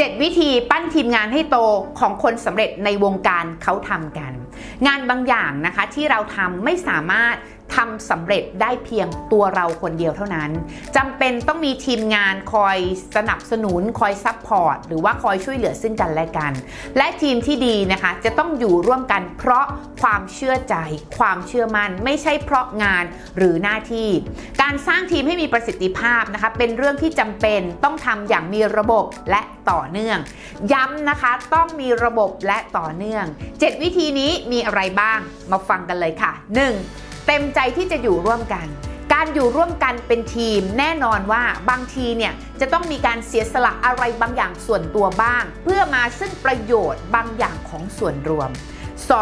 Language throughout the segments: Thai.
7 วิธีปั้นทีมงานให้โตของคนสำเร็จในวงการเขาทำกัน งานบางอย่างนะคะที่เราทำไม่สามารถ ทำสำเร็จได้เพียงตัวเราคนเดียวเท่านั้นจำเป็นต้องมีทีมงานคอยสนับสนุนคอยซัพพอร์ตหรือว่าคอยช่วยเหลือซึ่งกันและกัน และทีมที่ดีนะคะจะต้องอยู่ร่วมกันเพราะความเชื่อใจ ความเชื่อมัน่นไม่ใช่เพราะงานหรือหน้าที่ การสร้างทีมให้มีประสิทธิภาพนะคะเป็นเรื่องที่จำเป็นต้องทำอย่างมีระบบและต่อเนื่อง ย้ำนะคะต้องมีระบบและต่อเนื่อง 7 วิธีนี้มีอะไรบ้างมาฟังกันเลยค่ะ 1. เต็มใจที่จะอยู่ร่วมกัน การอยู่ร่วมกันเป็นทีมแน่นอนว่าบางทีเนี่ยจะต้องมีการเสียสละอะไรบางอย่างส่วนตัวบ้าง เพื่อมาซึ่งประโยชน์บางอย่างของส่วนรวม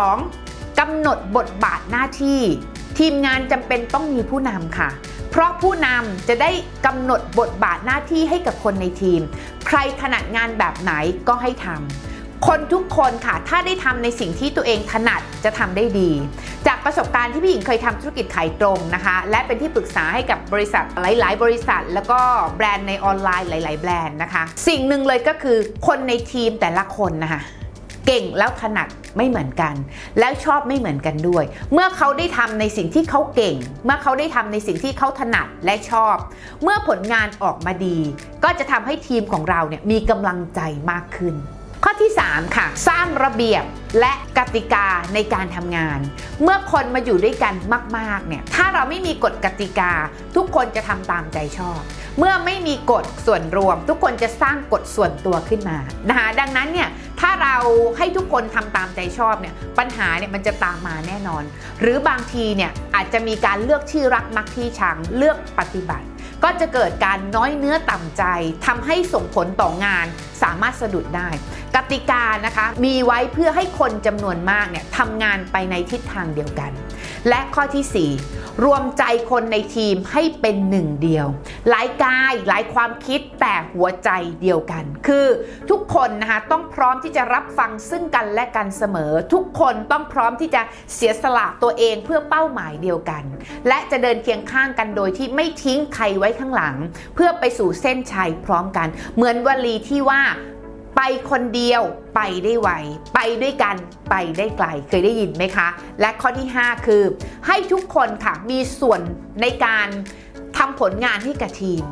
2. กำหนดบทบาทหน้าที่ ทีมงานจำเป็นต้องมีผู้นำค่ะเพราะผู้นำจะได้กำหนดบทบาทหน้าที่ให้กับคนในทีม ใครถนัดงานแบบไหนก็ให้ทำ คนทุกคนค่ะ ถ้าได้ทำในสิ่งที่ตัวเองถนัดจะทำได้ดี จากประสบการณ์ที่พี่หญิงเคยทำธุรกิจขายตรงนะคะ และเป็นที่ปรึกษาให้กับบริษัทหลาย ๆ บริษัท แล้วก็แบรนด์ในออนไลน์หลาย ๆ แบรนด์นะคะ สิ่งหนึ่งเลยก็คือคนในทีมแต่ละคนนะคะเก่งแล้วถนัดไม่เหมือนกัน แล้วชอบไม่เหมือนกันด้วย เมื่อเขาได้ทำในสิ่งที่เขาเก่ง เมื่อเขาได้ทำในสิ่งที่เขาถนัดและชอบ เมื่อผลงานออกมาดี ก็จะทำให้ทีมของเราเนี่ยมีกำลังใจมากขึ้น ข้อที่ 3 ค่ะ สร้างระเบียบและกติกาในการทำงาน เมื่อคนมาอยู่ด้วยกันมาก ๆ เนี่ย ถ้าเราไม่มีกฎกติกา ทุกคนจะทำตามใจชอบ เมื่อไม่มีกฎส่วนรวม ทุกคนจะสร้างกฎส่วนตัวขึ้นมานะคะดังนั้นเนี่ยถ้าเราให้ทุกคนทำตามใจชอบเนี่ยปัญหาเนี่ยมันจะตามมาแน่นอน หรือบางทีเนี่ยอาจจะมีการเลือกที่อรักมักที่ชังเลือกปฏิบัติ ก็จะเกิดการน้อยเนื้อต่ำใจทำให้ส่งผลต่องานสามารถสะดุดได้ กติกานะคะ มีไว้เพื่อให้คนจำนวนมากเนี่ยทำงานไปในทิศทางเดียวกัน และข้อที่ 4 รวมใจคนในทีมให้เป็นหนึ่งเดียว หลายกายหลายความคิดแต่หัวใจเดียวกัน คือทุกคนนะคะต้องพร้อมที่จะรับฟังซึ่งกันและกันเสมอ ทุกคนต้องพร้อมที่จะเสียสละตัวเองเพื่อเป้าหมายเดียวกัน และจะเดินเคียงข้างกันโดยที่ไม่ทิ้งใครไว้ข้างหลัง เพื่อไปสู่เส้นชัยพร้อมกัน เหมือนวลีที่ว่า ไปคนเดียวไปได้ไวไปด้วยกันไปได้ไกลเคยได้ยินไหมคะ และข้อที่ 5 คือ ให้ทุกคนค่ะมีส่วนในการทำผลงานให้กับทีม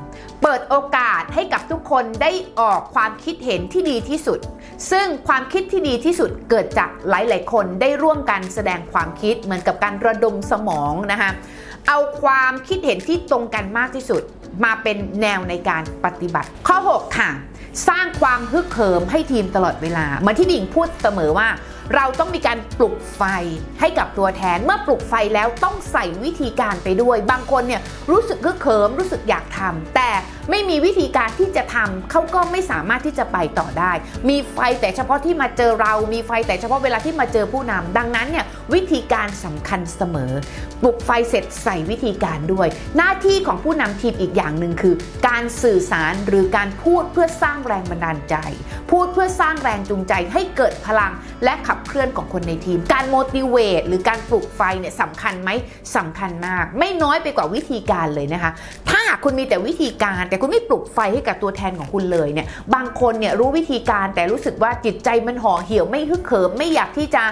เปิดโอกาสให้กับทุกคนได้ออกความคิดเห็นที่ดีที่สุด ซึ่งความคิดที่ดีที่สุดเกิดจากหลาย ๆ คนได้ร่วมกันแสดงความคิดเหมือนกับการระดมสมองนะคะ เอาความคิดเห็นที่ตรงกันมากที่สุด มาเป็นแนวในการปฏิบัติ ข้อ 6 ค่ะ สร้างความฮึกเหิมให้ทีมตลอดเวลา เหมือนที่บิ่งพูดเสมอว่า เราต้องมีการปลุกไฟให้กับตัวแทน เมื่อปลุกไฟแล้วต้องใส่วิธีการไปด้วย บางคนเนี่ยรู้สึกฮึกเหิมรู้สึกอยากทำแต่ ไม่มีวิธีการที่จะทำเขาก็ไม่สามารถที่จะไปต่อได้ มีไฟแต่เฉพาะที่มาเจอเรา มีไฟแต่เฉพาะเวลาที่มาเจอผู้นำดังนั้นเนี่ยวิธีการสำคัญเสมอปลุกไฟเสร็จใส่วิธีการด้วย หน้าที่ของผู้นำทีมอีกอย่างหนึ่งคือ การสื่อสารหรือการพูดเพื่อสร้างแรงบันดาลใจ พูดเพื่อสร้างแรงจูงใจให้เกิดพลังและขับเคลื่อนของคนในทีม การ motivate หรือการปลุกไฟเนี่ยสำคัญไหมสำคัญมาก ไม่น้อยไปกว่าวิธีการเลยนะคะากคุณมีแต่วิธีการ แต่คุณไม่ปลุกไฟให้กับตัวแทนของคุณเลยเนี่ยบางคนเนี่ยรู้วิธีการแต่รู้สึกว่าจิตใจมันห่อเหี่ยวไม่ฮึกเหิมไม่อยากที่จะ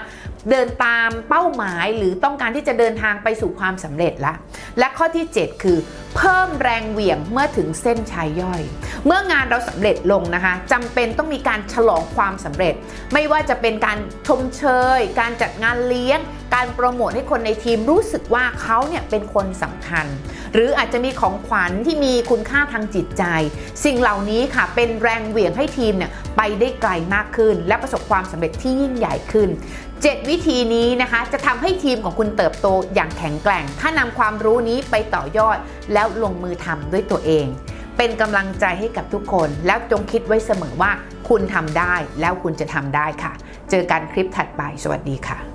เดินตามเป้าหมายหรือต้องการที่จะเดินทางไปสู่ความสำเร็จละ และข้อที่ 7 คือ เพิ่มแรงเหวี่ยงเมื่อถึงเส้นชัยย่อย เมื่องานเราสำเร็จลงนะคะจำเป็นต้องมีการฉลองความสำเร็จ ไม่ว่าจะเป็นการชมเชย การจัดงานเลี้ยง การโปรโมทให้คนในทีมรู้สึกว่าเขาเนี่ยเป็นคนสำคัญ หรืออาจจะมีของขวัญที่มีคุณค่าทางจิตใจ สิ่งเหล่านี้ค่ะเป็นแรงเหวี่ยงให้ทีมเนี่ยไปได้ไกลมากขึ้น และประสบความสำเร็จที่ยิ่งใหญ่ขึ้น 7 วิธีนี้นะคะ จะทำให้ทีมของคุณเติบโตอย่างแข็งแกร่ง ถ้านำความรู้นี้ไปต่อยอด แล้วลงมือทำด้วยตัวเอง เป็นกำลังใจให้กับทุกคน แล้วจงคิดไว้เสมอว่าคุณทำได้แล้วคุณจะทำได้ค่ะ เจอกันคลิปถัดไป สวัสดีค่ะ